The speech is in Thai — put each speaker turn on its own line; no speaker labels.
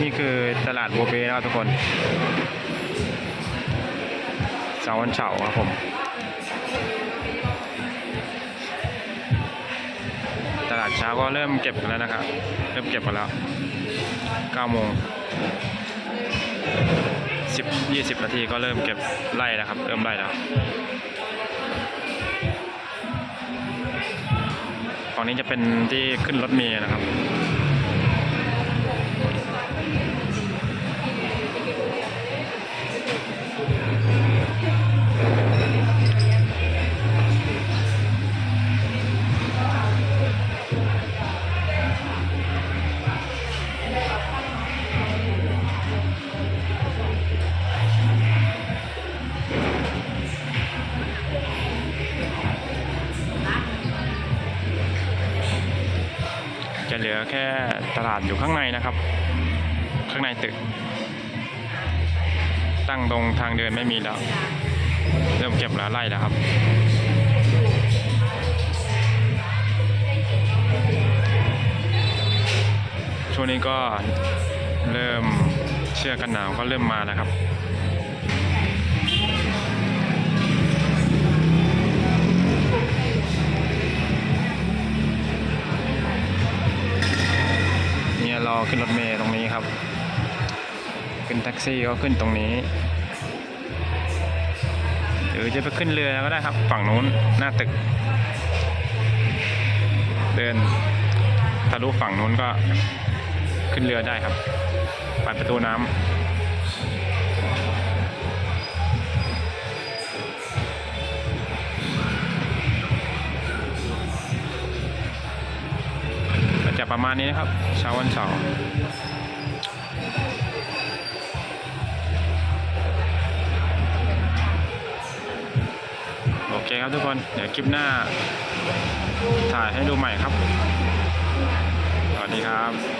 นี่คือตลาดโบเบนะครับทุกคนเช้าวันเฉาร์ครับผมตลาดเช้าก็เริ่มเก็บกันแล้วนะครับ เริ่มเก็บกันแล้ว9โมง10 20 นาทีก็เริ่มเก็บไล่แล้วครับ เริ่มไล่แล้วฝั่งนี้จะเป็นที่ขึ้นรถเมล์นะครับ จะเหลือแค่ตลาดอยู่ข้างในนะครับ ข้างในตึก ตั้งตรงทางเดินไม่มีแล้ว เริ่มเก็บแล้วไล่แล้วครับช่วงนี้ก็เริ่มเสื้อกันหนาวก็เริ่มมาแล้วครับ เรอขึ้นรถเมล์ตรงนี้ครับ ขึ้นแท็กซี่ก็ขึ้นตรงนี้ หรือจะไปขึ้นเรือก็ได้ครับ ฝั่งนู้นหน้าตึก เดินทะลุฝั่งนู้นก็ขึ้นเรือได้ครับไปประตูน้ำ จะประมาณนี้นะครับ เช้าวันเสาร์โอเคครับทุกคน เดี๋ยวคลิปหน้า ถ่ายให้ดูใหม่ครับ สวัสดีครับ